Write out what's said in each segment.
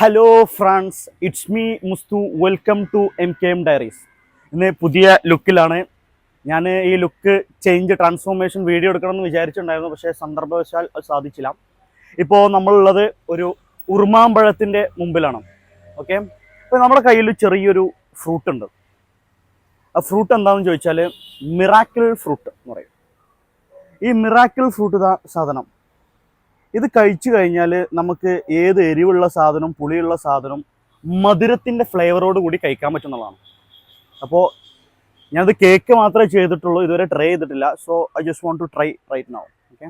Hello friends it's me Mustu welcome to M K M diaries ഇന്ന് പുതിയ ലുക്കിലാണ്. ഞാൻ ഈ ലുക്ക് ചേഞ്ച് ട്രാൻസ്ഫോർമേഷൻ വീഡിയോ എടുക്കണമെന്ന് വിചാരിച്ചിട്ടുണ്ടായിരുന്നു. പക്ഷേ സന്ദർഭവശാൽ സാധിച്ചില്ല. ഇപ്പോൾ നമ്മളുള്ളത് ഒരു ഉറുമാമ്പഴത്തിന്റെ മുമ്പിലാണ്. ഓക്കെ അപ്പോൾ നമ്മുടെ കയ്യിൽ ചെറിയൊരു ഫ്രൂട്ട് ഉണ്ട്. ആ ഫ്രൂട്ട് എന്താണെന്ന് ചോദിച്ചാൽ മിറാക്കിൾ ഫ്രൂട്ട് എന്ന് പറയും. ഈ മിറാക്കിൾ ഫ്രൂട്ട് സാധനം. ഇത് കഴിച്ചു കഴിഞ്ഞാൽ നമുക്ക് ഏത് എരിവുള്ള സാധനം പുളിയുള്ള സാധനം മധുരത്തിന്റെ ഫ്ലേവറോട് കൂടി കഴിക്കാൻ പറ്റുന്നതാണ് അപ്പോൾ ഞാനത് കേക്ക് മാത്രമേ ചെയ്തിട്ടുള്ളൂ ഇതുവരെ ട്രൈ ചെയ്തിട്ടില്ല. So I just want to try right now okay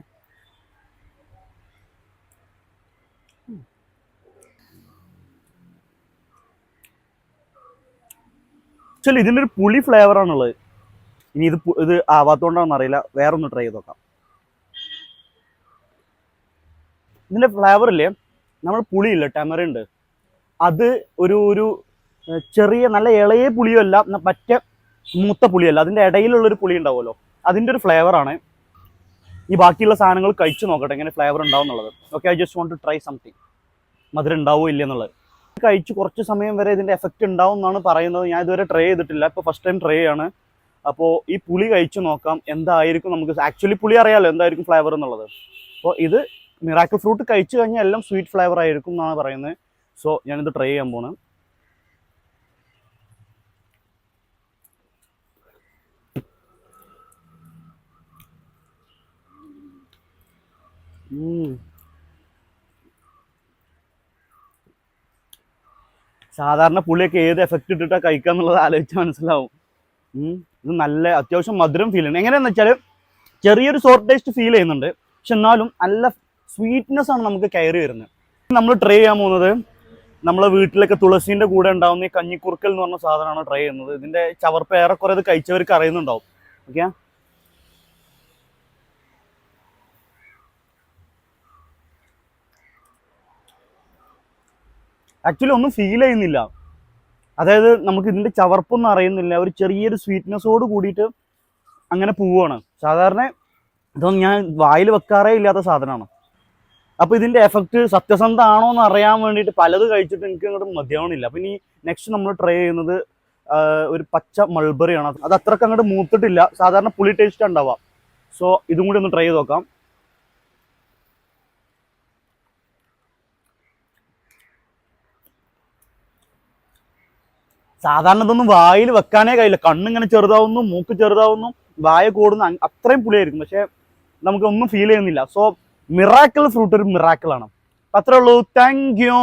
actually ഇതിന്റെ ഒരു പുളി ഫ്ലേവറാണുള്ളത് ഇനി ഇത് ഇത് ആവാത്തോണ്ടാണെന്ന് അറിയില്ല. വേറൊന്ന് ട്രൈ ചെയ്ത് നോക്കാം. ഇതിന്റെ ഫ്ലേവർ ഇല്ലേ? നമ്മൾ പുളിയില്ല? ടെമറുണ്ട് അത് ഒരു ഒരു ചെറിയ നല്ല ഇളയ പുളിയോ അല്ല പറ്റ മൂത്ത പുളിയല്ല. അതിന്റെ ഇടയിലുള്ളൊരു പുളി ഉണ്ടാവുമല്ലോ. അതിന്റെ ഒരു ഫ്ലേവറാണ് ഈ ബാക്കിയുള്ള സാധനങ്ങൾ കഴിച്ചു നോക്കട്ടെ എങ്ങനെ ഫ്ലേവർ ഉണ്ടാവും എന്നുള്ളത്. Okay I just want to try something മധുരം ഉണ്ടാവോ ഇല്ല എന്നുള്ളത്. കഴിച്ച് കുറച്ച് സമയം വരെ ഇതിന്റെ എഫക്റ്റ് ഉണ്ടാവും എന്നാണ് പറയുന്നത്. ഞാൻ ഇതുവരെ ട്രൈ ചെയ്തിട്ടില്ല. ഇപ്പോൾ ഫസ്റ്റ് ടൈം ട്രൈ ആണ് അപ്പോൾ ഈ പുളി കഴിച്ചു നോക്കാം. എന്തായിരിക്കും നമുക്ക് ആക്ച്വലി പുളി അറിയാമല്ലോ എന്തായിരിക്കും ഫ്ലേവർ എന്നുള്ളത്. അപ്പോൾ ഇത് മിറാക്കിൾ ഫ്രൂട്ട് കഴിച്ചു കഴിഞ്ഞാൽ എല്ലാം സ്വീറ്റ് ഫ്ലേവർ ആയിരിക്കും എന്നാണ് പറയുന്നത്. സോ ഞാനിത് ട്രൈ ചെയ്യാൻ പോണ്. സാധാരണ പുളിയൊക്കെ ഏത് എഫക്റ്റ് ഇട്ടിട്ടാ കഴിക്കുക എന്നുള്ളത് ആലോചിച്ച് മനസ്സിലാവും. ഇത് നല്ല അത്യാവശ്യം മധുരം ഫീൽ ചെയ്യുന്നത് എങ്ങനെയാന്ന് വെച്ചാൽ ചെറിയൊരു സോർട്ട് ടേസ്റ്റ് ഫീൽ ചെയ്യുന്നുണ്ട്. പക്ഷെ എന്നാലും നല്ല സ്വീറ്റ്നെസ് ആണ് നമുക്ക് കയറി വരുന്നത്. നമ്മൾ ട്രൈ ചെയ്യാൻ പോകുന്നത് നമ്മളെ വീട്ടിലൊക്കെ തുളസീന്റെ കൂടെ ഉണ്ടാവുന്ന ഈ കഞ്ഞിക്കുറുക്കൽ എന്ന് പറഞ്ഞ സാധനമാണ് ട്രൈ ചെയ്യുന്നത്. ഇതിന്റെ ചവർപ്പ് ഏറെക്കുറെ ഇത് കഴിച്ചവർക്ക് അറിയുന്നുണ്ടാവും. ഓക്കെ ആക്ച്വലി ഒന്നും ഫീൽ ചെയ്യുന്നില്ല. അതായത് നമുക്ക് ഇതിന്റെ ചവർപ്പൊന്നും അറിയുന്നില്ല. ഒരു ചെറിയൊരു സ്വീറ്റ്നെസ്സോട് കൂടിയിട്ട് അങ്ങനെ പോവുകയാണ്. സാധാരണ ഇതൊന്നും ഞാൻ വായിൽ വെക്കാറേ ഇല്ലാത്ത സാധനമാണ്. അപ്പോൾ ഇതിന്റെ എഫക്ട് സത്യസന്ധമാണോ എന്ന് അറിയാൻ വേണ്ടിയിട്ട് പലത് കഴിച്ചിട്ട് എനിക്ക് അങ്ങോട്ട് മതിയാവണില്ല. അപ്പൊ ഇനി നെക്സ്റ്റ് നമ്മൾ ട്രൈ ചെയ്യുന്നത് ഒരു പച്ച മൾബറി ആണ്. അത് അത്രയ്ക്ക് അങ്ങോട്ട് മൂത്തിട്ടില്ല. സാധാരണ പുളി ടേസ്റ്റ് ഉണ്ടാവാം. സോ ഇതും കൂടി ഒന്ന് ട്രൈ ചെയ്ത് നോക്കാം. സാധാരണ ഇതൊന്നും വായിൽ വെക്കാനേ കഴിയില്ല. കണ്ണിങ്ങനെ ചെറുതാവുന്നു മൂക്ക് ചെറുതാവുന്നു വായ കൂടുന്നു അത്രയും പുളിയായിരിക്കും. പക്ഷെ നമുക്കൊന്നും ഫീൽ ചെയ്യുന്നില്ല. സോ മിറാക്കിൾ ഫ്രൂട്ട് ഒരു മിറാക്കിൾ ആണ് അത്രേ ഉള്ളൂ. Thank you